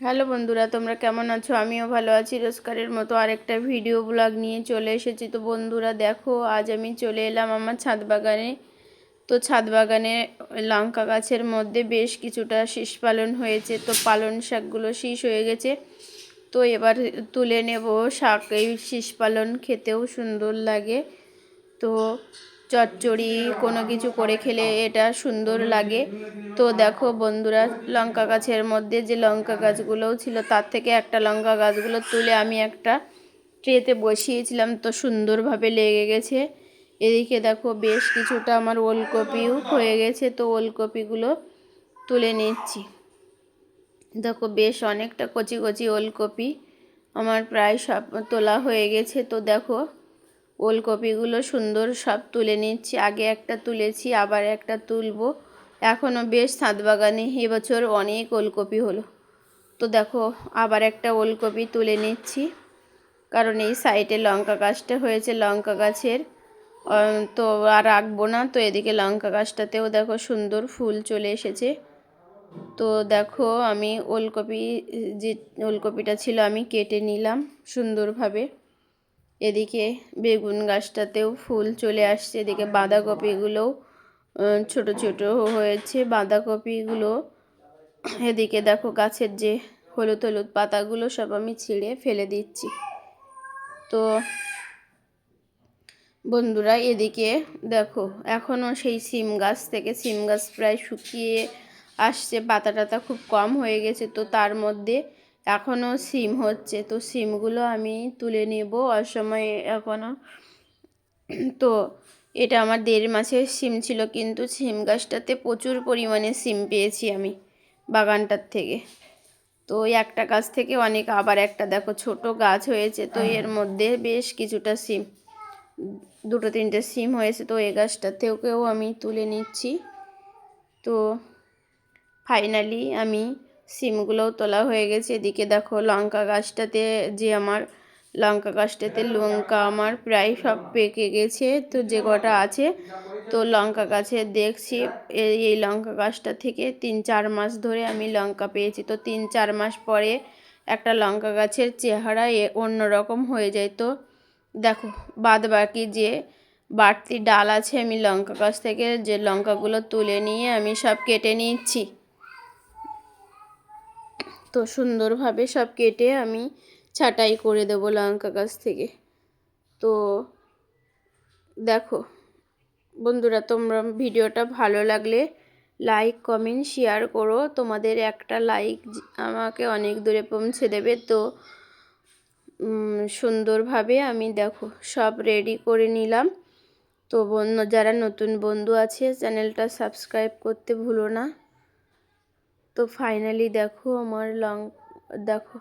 Hello বন্ধুরা, তোমরা কেমন আছো? আমিও ভালো আছি। রোজকারের মতো আরেকটা ভিডিও ব্লগ নিয়ে চলে এসেছি। তো বন্ধুরা, দেখো, আজ আমি চলে এলাম আমার ছাদ বাগানে। তো ছাদ বাগানে লঙ্কা গাছের মধ্যে বেশ কিছুটা শীষ পালন হয়েছে। তো পালন শাকগুলো শীষ হয়ে গেছে। তো এবার তুলে নেব শাক। এই শীষ পালন খেতেও সুন্দর লাগে। তো চচ্চড়ি, কোনো কিছু করে খেলে এটা সুন্দর লাগে। তো দেখো বন্ধুরা, লঙ্কা গাছের মধ্যে যে লঙ্কা গাছগুলোও ছিল, তার থেকে একটা লঙ্কা গাছগুলো তুলে আমি একটা ট্রেতে বসিয়েছিলাম, তো সুন্দরভাবে লেগে গেছে। এদিকে দেখো বেশ কিছুটা আমার ওলকপিও হয়ে গেছে, তো ওলকপিগুলো তুলে নিচ্ছি। দেখো বেশ অনেকটা কচি কচি ওলকপি আমার প্রায় সব তোলা হয়ে গেছে, তো দেখো ওলকপিগুলো সুন্দর সব তুলে নিচ্ছি। আগে একটা তুলেছি, আবার একটা তুলবো। এখনও বেশ ছাদ বাগানে এবছর অনেক ওলকপি হলো। তো দেখো, আবার একটা ওলকপি তুলে নিচ্ছি। কারণ এই সাইডে লঙ্কা গাছটা হয়েছে, লঙ্কা গাছের তো আর রাখব না। তো এদিকে লঙ্কা গাছটাতেও দেখো সুন্দর ফুল চলে এসেছে। তো দেখো, আমি ওলকপি যে, ওলকপিটা ছিল আমি কেটে নিলাম সুন্দরভাবে। এদিকে বেগুন গাছটাতেও ফুল চলে আসছে, এদিকে বাঁধাকপিগুলোও ছোট ছোট হয়েছে। বাঁধাকপিগুলো, এদিকে দেখো গাছের যে হলুদ হলুদ পাতাগুলো সব আমি ছিঁড়ে ফেলে দিচ্ছি। তো বন্ধুরা, এদিকে দেখো এখনও সেই সিম গাছ থেকে সিম গাছ প্রায় শুকিয়ে আসছে, পাতা টাতা খুব কম হয়ে গেছে। তো তার মধ্যে এখনও সিম হচ্ছে তো সিমগুলো আমি তুলে নেব অসময়ে এখনও। তো এটা আমার দেড় মাসের সিম ছিল কিন্তু সিম গাছটাতে প্রচুর পরিমাণে সিম পেয়েছি আমি বাগানটার থেকে। তো একটা গাছ থেকে অনেক আবার একটা দেখো ছোট গাছ হয়েছে তো এর মধ্যে বেশ কিছুটা সিম দুটো তিনটে সিম হয়েছে তো এই থেকেও আমি তুলে নিচ্ছি। তো ফাইনালি আমি সিমগুলোও তোলা হয়ে গেছে। এদিকে দেখো লঙ্কা গাছটাতে যে আমার লঙ্কা গাছটাতে লঙ্কা আমার প্রায় সব পেকে গেছে, তো যে কটা আছে, তো লঙ্কা গাছে দেখছি এই লঙ্কা গাছটা থেকে তিন, চার মাস ধরে আমি লঙ্কা পেয়েছি। তো তিন, চার মাস পরে একটা লঙ্কা গাছের চেহারা এ অন্যরকম হয়ে যায়। তো দেখো বাদ বাকি যে বাড়তি ডাল আছে, আমি লঙ্কা গাছ থেকে যে লঙ্কাগুলো তুলে নিয়ে আমি সব কেটে নিচ্ছি। তো সুন্দরভাবে সব কেটে আমি ছাটাই করে দেবো লঙ্কা গাছ থেকে। তো দেখো, বন্ধুরা, তোমরা ভিডিওটা ভালো লাগলে লাইক, কমেন্ট, শেয়ার করো। তোমাদের একটা লাইক আমাকে অনেক দূরে পৌঁছে দেবে। তো সুন্দরভাবে আমি দেখো সব রেডি করে নিলাম। তো বন্ধু, যারা নতুন বন্ধু আছে, চ্যানেলটা সাবস্ক্রাইব করতে ভুলো না। তো ফাইনালি দেখো আমার লং, দেখো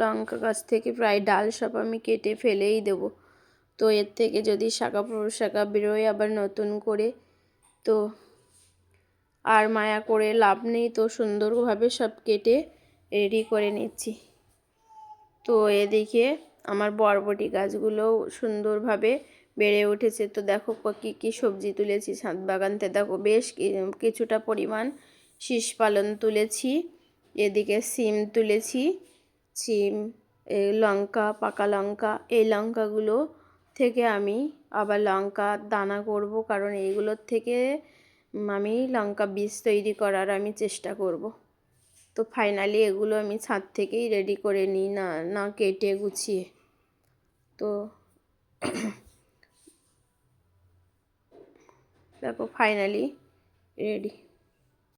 লঙ্কা গাছ থেকে প্রায় ডাল সব আমি কেটে ফেলেই দেবো। তো এর থেকে যদি শাখা শাখা বেরোয় আবার নতুন করে, তো আর মায়া করে লাভ নেই। তো সুন্দরভাবে সব কেটে রেডি করে নিচ্ছি। তো এদিকে আমার বরবটি গাছগুলোও সুন্দরভাবে বেড়ে উঠেছে। তো দেখো কী কী সবজি তুলেছি ছাদ বাগানতে দেখো বেশ, কিছুটা পরিমাণ শীষ পালন তুলেছি, এদিকে সিম তুলেছি, সিম লঙ্কা, পাকা লঙ্কা, এই লঙ্কাগুলো থেকে আমি আবার লঙ্কা দানা করব, কারণ এইগুলোর থেকে আমি লঙ্কা বীজ তৈরি করার আমি চেষ্টা করব। তো ফাইনালি এগুলো আমি ছাদ থেকেই রেডি করে নিই, না না কেটে গুছিয়ে। তো দেখো ফাইনালি রেডি।